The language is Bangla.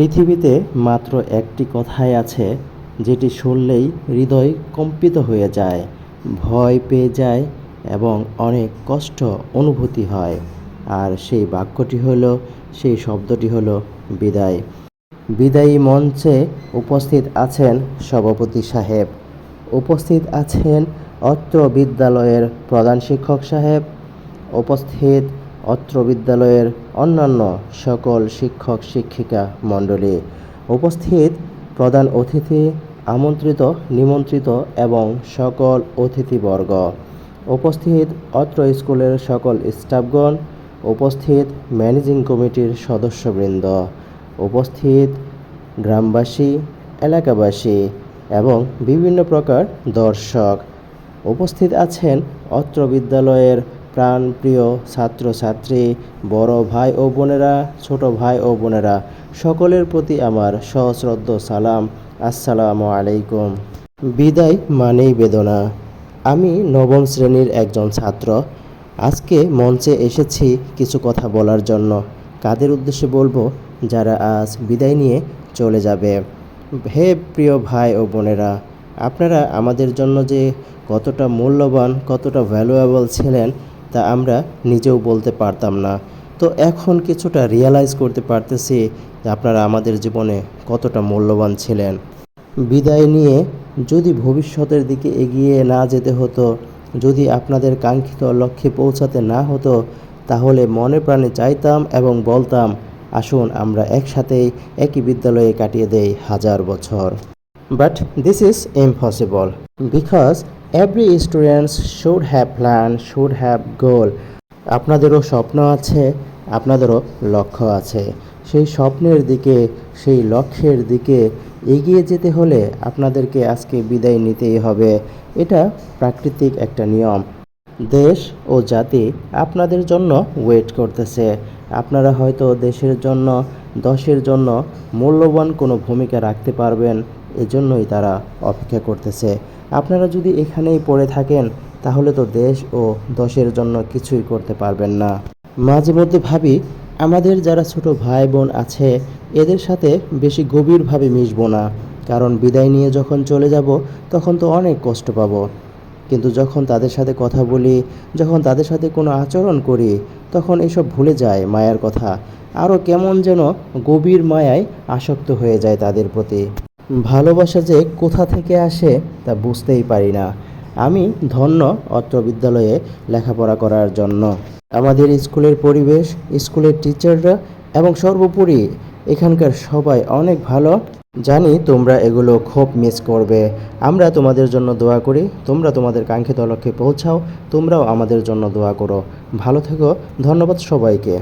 পৃথিবীতে মাত্র একটি কথাই আছে, যেটি শুনলেই হৃদয় কম্পিত হয়ে যায়, ভয় পেয়ে যায় এবং অনেক কষ্ট অনুভূতি হয়। আর সেই বাক্যটি হলো, সেই শব্দটি হলো বিদায়। বিদায়ী মঞ্চে উপস্থিত আছেন সভাপতি সাহেব। উপস্থিত আছেন অত্র বিদ্যালয়ের প্রধান শিক্ষক সাহেব। উপস্থিত অত্র বিদ্যালয়ের অন্যান্য সকল শিক্ষক, শিক্ষিকা মণ্ডলী উপস্থিত। প্রধান অতিথি আমন্ত্রিত, নিমন্ত্রিত এবং সকল অতিথিবর্গ উপস্থিত। অত্র স্কুলের সকল স্টাফগণ উপস্থিত। ম্যানেজিং কমিটির সদস্যবৃন্দ উপস্থিত। গ্রামবাসী, এলাকাবাসী এবং বিভিন্ন প্রকার দর্শক উপস্থিত আছেন। অত্র বিদ্যালয়ের প্রাণপ্রিয় ছাত্রছাত্রী, বড় ভাই ও বোনেরা, ছোট ভাই ও বোনেরা, সকলের প্রতি আমার সশ্রদ্ধ সালাম। আসসালামু আলাইকুম। বিদায় মানেই বেদনা। আমি নবম শ্রেণির একজন ছাত্র। আজকে মঞ্চে এসেছি কিছু কথা বলার জন্য। কাদের উদ্দেশ্যে বলব? যারা আজ বিদায় নিয়ে চলে যাবে। হে প্রিয় ভাই ও বোনেরা, আপনারা আমাদের জন্য যে কতটা মূল্যবান, কতটা ভ্যালুয়েবল ছিলেন তা আমরা নিজেও বলতে পারতাম না। তো এখন কিছুটা রিয়ালাইজ করতে পারতেছি যে আপনারা আমাদের জীবনে কতটা মূল্যবান ছিলেন। বিদায় নিয়ে যদি ভবিষ্যতের দিকে এগিয়ে না যেতে হতো, যদি আপনাদের কাঙ্ক্ষিত লক্ষ্যে পৌঁছাতে না হতো, তাহলে মনে প্রাণে চাইতাম এবং বলতাম, আসুন আমরা একসাথেই একই বিদ্যালয়ে কাটিয়ে দেই হাজার বছর। But this is impossible because every students should have plan should have goal আপনাদেরও স্বপ্ন আছে, আপনাদেরও লক্ষ্য আছে। সেই স্বপ্নের দিকে, সেই লক্ষ্যের দিকে এগিয়ে যেতে হলে আপনাদেরকে আজকে বিদায় নিতেই হবে। এটা প্রাকৃতিক একটা নিয়ম। দেশ ও জাতি আপনাদের জন্য ওয়েট করতেছে। আপনারা হয়তো দেশের জন্য, দশের জন্য মূল্যবান কোনো ভূমিকা রাখতে পারবেন। এজন্যই তারা অপেক্ষা করতেছে। আপনারা যদি এখানেই পড়ে থাকেন, তাহলে তো দেশ ও দশের জন্য কিছুই করতে পারবেন না। মাঝে মধ্যে ভাবি, আমাদের যারা ছোট ভাই বোন আছে, এদের সাথে বেশি গভীরভাবে মিশবো না। কারণ বিদায় নিয়ে যখন চলে যাব, তখন তো অনেক কষ্ট পাবো। কিন্তু যখন তাদের সাথে কথা বলি, যখন তাদের সাথে কোনো আচরণ করি, তখন এসব ভুলে যায় মায়ার কথা। আরও কেমন যেন গভীর মায়ায় আসক্ত হয়ে যায় তাদের প্রতি। ভালোবাসা যে কোথা থেকে আসে তা বুঝতেই পারি না। আমি ধন্য অত্র বিদ্যালয়ে লেখাপড়া করার জন্য। আমাদের স্কুলের পরিবেশ, স্কুলের টিচাররা এবং সর্বোপরি এখানকার সবাই অনেক ভালো। জানি তোমরা এগুলো খুব মিস করবে। আমরা তোমাদের জন্য দোয়া করি। তোমরা তোমাদের কাঙ্ক্ষিত লক্ষ্যে পৌঁছাও। তোমরাও আমাদের জন্য দোয়া করো। ভালো থেকো। ধন্যবাদ সবাইকে।